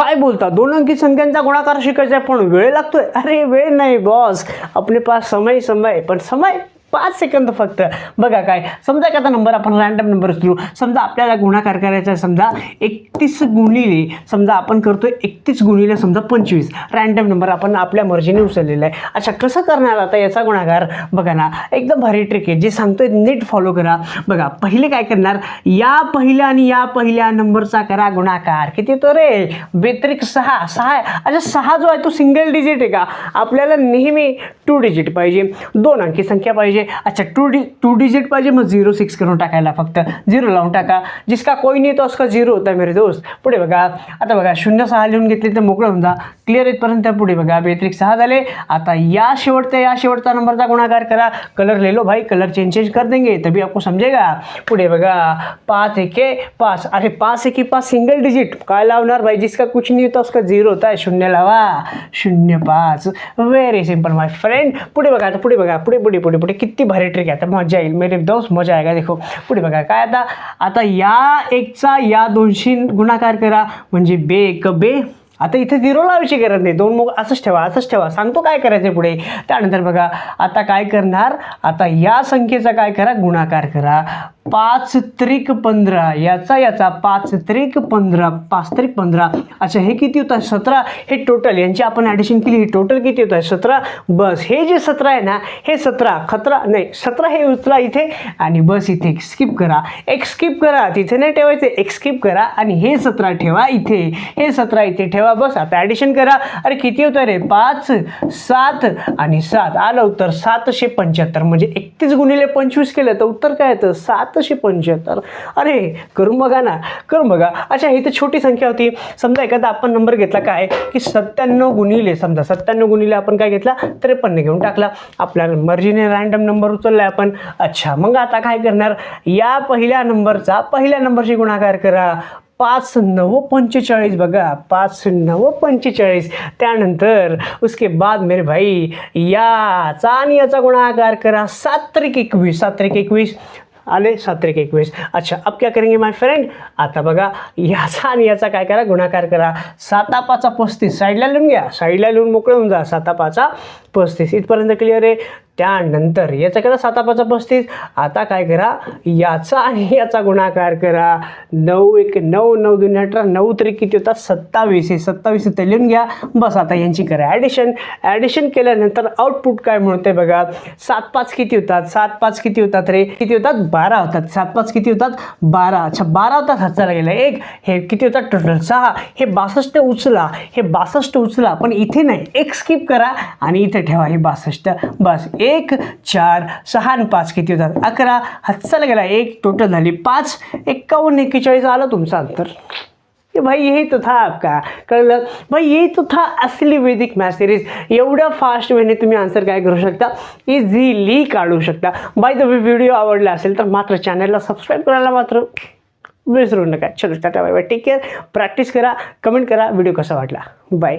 काय बोलता? दोन अंकी संख्यांचा गुणाकार शिकायचा आहे पण वेळ लागतोय. अरे वेळ नाही बॉस आपले पास समय समय. पण समय? पाच सेकंद फक्त. बघा काय समजा एखादा नंबर आपण रँडम नंबर उचलू समजा आपल्याला गुणाकार करायचा आहे समजा एकतीस गुणिले समजा आपण करतो एकतीस गुणिले समजा पंचवीस. रँडम नंबर आपण आपल्या मर्जीने उचललेला आहे. अच्छा कसं करणार आता याचा गुणाकार? बघा ना एकदम भारी ट्रिक आहे. जे सांगतोय नीट फॉलो करा. बघा पहिले काय करणार? या पहिल्या आणि या पहिल्या नंबरचा करा गुणाकार. किती तो रे? बेत्रिक सहा. सहा अच्छा सहा जो आहे तो सिंगल डिजिट आहे का? आपल्याला नेहमी टू डिजिट पाहिजे. दोन अंकी संख्या पाहिजे. अच्छा टू डि टू डिजिट पाहिजे मग झिरो सिक्स करून टाकायला फक्त. झिरो लावून टाका. जिसका कोई नाही तो उसका झिरो होता मेरे दोस्त. पुढे बघा. आता बघा शून्य सहा लिहून घेतले तर मोकळं होऊन जा. क्लिअर इथपर्यंत पुढे बघा. बेत्रिक सहा झाले. आता या शेवटचा या शेवटचा नंबरचा गुणाकार करा. कलर ले लो भाई. कलर चेंज चेंज कर देंगे. तभी आपको समजेगा पुढे बघा. पाच एके पाच. अरे पाच एके पाच सिंगल डिजिट काय लावणार भाई? जिसका कुछ नहीं होता उसका झिरो होता. है शून्य लावा. शून्य पाच. व्हेरी सिंपल माय फ्रेंड पुढे बघा. आता पुढे बघा. पुढे पुढे पुढे पुढे. किती भारी ट्रिक आहे. आता मजा येईल. मेरे दोस्त मजा आहे का? देखो. पुढे बघा. काय आता? आता या एकचा या दोनशी गुणाकार करा. म्हणजे बे एक बे. आता इथे झिरो लावायची गरज नाही. दोन मग असंच ठेवा असंच ठेवा. सांगतो काय करायचं पुढे. त्यानंतर बघा आता काय करणार? आता या संख्येचा काय करा? गुणाकार करा. पाच त्रिक पंधरा याचा याचा पाच त्रिक पंधरा पाच त्रिक पंधरा. अच्छा हे किती होतं? सतरा. हे टोटल यांची आपण ॲडिशन केली ही टोटल किती होतं? सतरा. बस हे जे सतरा आहे ना हे सतरा. खतरा नाही सतरा हे उचला इथे आणि बस इथे स्किप करा. एक स्किप करा तिथे नाही ठेवायचे. एक स्किप करा आणि हे सतरा ठेवा इथे. हे सतरा इथे ठेवा. बस आता ॲडिशन करा. अरे किती होतं रे? पाच सात आणि सात. आलं उत्तर सातशे पंच्याहत्तर. म्हणजे एकतीस गुणिले पंचवीस केलं तर उत्तर काय येतं? सात सातशे पंच्याहत्तर अरे करून बघा ना करून बघा अच्छा ही तर छोटी संख्या होती. समजा एखादा आपण नंबर घेतला काय? की सत्त्याण्णव गुणिले समजा सत्त्याण्णव गुणिले आपण काय घेतला? त्रेपन्न घेऊन टाकला. आपल्या मर्जीने रँडम नंबर उचलला आपण. अच्छा मग आता काय करणार? या पहिल्या नंबरचा पहिल्या नंबरशी गुणाकार करा. पाच नव पंचेचाळीस बघा. पाच नव पंचेचाळीस. त्यानंतर उसके बाद मेरे भाई याचा आणि याचा गुणाकार करा. सात्रिक एकवीस सात्रिक एकवीस. आले सात त्रिक एकवीस अच्छा अब क्या करेंगे माय फ्रेंड आता बघा याचा आणि याचा काय करा गुणाकार करा. साता पाचा पस्तीस साईडला लिहून घ्या. साईडला लिहून मोकळे होऊन जा. साता पाचा पस्तीस. इथपर्यंत क्लिअर आहे? त्यानंतर याचा करा साता पाचा पस्तीस. आता काय करा? याचा आणि याचा गुणाकार करा. नऊ एक नऊ नऊ दोन अठरा नऊ तरी किती होतात? सत्तावीस हे सत्तावीस इथं लिहून घ्या. बस आता यांची करा. ॲडिशन ॲडिशन केल्यानंतर आउटपुट काय म्हणते बघा? सात पाच किती होतात? सात पाच किती होतात रे? किती होतात? बारा होतात. सात पाच किती होतात? बारा. अच्छा बारा होतात हाताला गेला एक हे किती होतात? टोटल सहा. हे बासष्ट उचला. हे बासष्ट उचला. पण इथे नाही. एक स्किप करा आणि इथे ठेवा. हे बासष्ट. बस. एक एक चार सहा आणि पाच किती होतात? अकरा हातचाला गेला एक टोटल झाली पाच. एक्कावन्न एक्केचाळीस आलं तुमचं अंतर. भाई यही तो था आपका कळलं? भाई यही तो था असली वैदिक मॅथ सिरीज एवढ्या फास्ट वेने तुम्ही आन्सर काय करू शकता? इझिली काढू शकता. बाय द वे व्हिडिओ आवडला असेल तर मात्र चॅनलला सबस्क्राईब करायला मात्र विसरू नका. चलो tata bye bye take care practice करा. कमेंट करा. व्हिडिओ कसा वाटला? बाय